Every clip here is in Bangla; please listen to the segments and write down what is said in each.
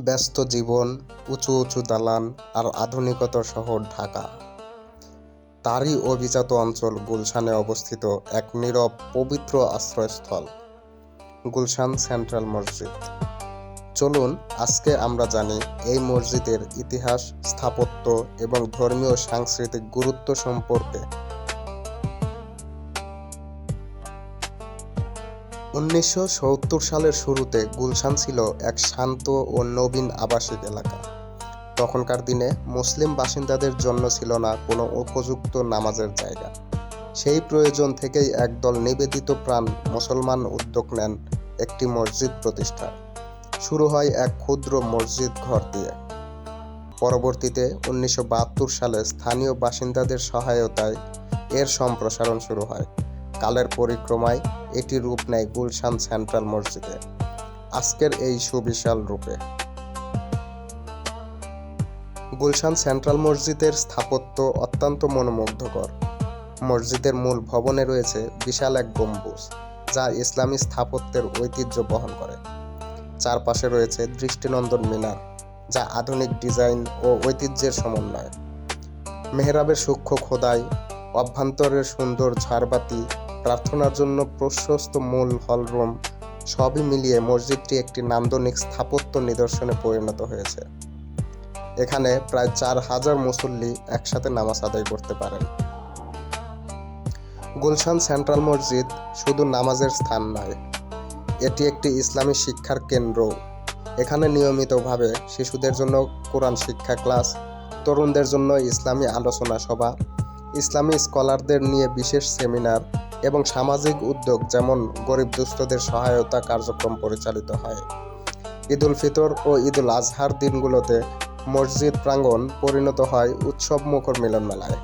ব্যস্ত জীবন, উঁচু উঁচু দালান আর আধুনিকতার শহর ঢাকা। তারই অভিজাত অঞ্চল গুলশানে অবস্থিত এক নীরব, পবিত্র আশ্রয়স্থল, গুলশান সেন্ট্রাল মসজিদ। চলুন, আজকে আমরা জানি এই মসজিদের ইতিহাস, স্থাপত্য এবং ধর্মীয় সাংস্কৃতিক গুরুত্ব সম্পর্কে। উনিশশো সত্তর সালের শুরুতে গুলশান ছিল এক শান্ত ও নবীন আবাসিক এলাকা। তখনকার দিনে মুসলিম বাসিন্দাদের জন্য ছিল না কোনো উপযুক্ত নামাজের জায়গা। সেই প্রয়োজন থেকেই একদল নিবেদিত প্রাণ মুসলমান উদ্যোগ নেন একটি মসজিদ প্রতিষ্ঠা শুরু হয় এক ক্ষুদ্র মসজিদ ঘর দিয়ে। পরবর্তীতে উনিশশো বাহাত্তর সালে স্থানীয় বাসিন্দাদের সহায়তায় এর সম্প্রসারণ শুরু হয়। কালের পরিক্রমায় এটি রূপ নেয় গুলশান সেন্ট্রাল মসজিদে। আজকের এই সুবিশাল রূপে। গুলশান সেন্ট্রাল মসজিদের স্থাপত্য অত্যন্ত মনোমুগ্ধকর। মসজিদের মূল ভবনে রয়েছে বিশাল এক গম্বুজ, যা ইসলামী স্থাপত্যের ঐতিহ্য বহন করে। চারপাশে রয়েছে দৃষ্টিনন্দন মিনার, যা আধুনিক ডিজাইন ও ঐতিহ্যের সমন্বয়। মেহরাবের সূক্ষ্ম খোদাই, অভ্যন্তরের সুন্দর ঝাড়বাতি প্রার্থনার জন্য প্রশস্ত মূল হলরুম সবই মিলিয়ে মসজিদটি একটি নান্দনিক স্থাপত্য নিদর্শনে পরিণত হয়েছে। এখানে প্রায় চার হাজার মুসল্লি একসাথে নামাজ আদায় করতে পারেন। গুলশান সেন্ট্রাল মসজিদ শুধু নামাজের স্থান নয়, এটি একটি ইসলামী শিক্ষার কেন্দ্র। এখানে নিয়মিতভাবে শিশুদের জন্য কোরআন শিক্ষা ক্লাস, তরুণদের জন্য ইসলামী আলোচনা সভা, ইসলামী স্কলারদের নিয়ে বিশেষ সেমিনার এবং সামাজিক উদ্যোগ, যেমন গরিব দুস্থদের সহায়তা কার্যক্রম পরিচালিত হয়। ঈদুল ফিতর ও ঈদুল আজহার দিনগুলোতে মসজিদ প্রাঙ্গণ পরিণত হয় উৎসব মুখর মিলন মেলায়।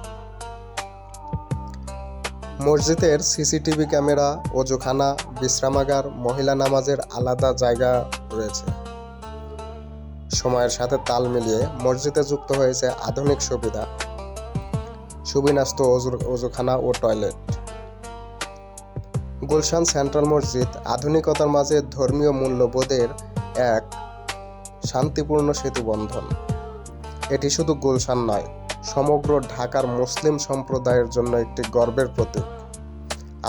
মসজিদের সিসিটিভি ক্যামেরা, অজুখানা, বিশ্রামাগার, মহিলা নামাজের আলাদা জায়গা রয়েছে। সময়ের সাথে তাল মিলিয়ে মসজিদে যুক্ত হয়েছে আধুনিক সুবিধা। সুবিন্যস্ত অজু- অজুখানা ও টয়লেট। গুলশান সেন্ট্রাল মসজিদ আধুনিকতার মাঝে ধর্মীয় মূল্যবোধের এক শান্তিপূর্ণ সেতুবন্ধন। এটি শুধু গুলশান নয়, সমগ্র ঢাকার মুসলিম সম্প্রদায়ের জন্য একটি গর্বের প্রতীক।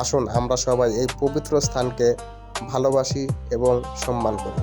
আসুন আমরা সবাই এই পবিত্র স্থানকে ভালোবাসি এবং সম্মান করি।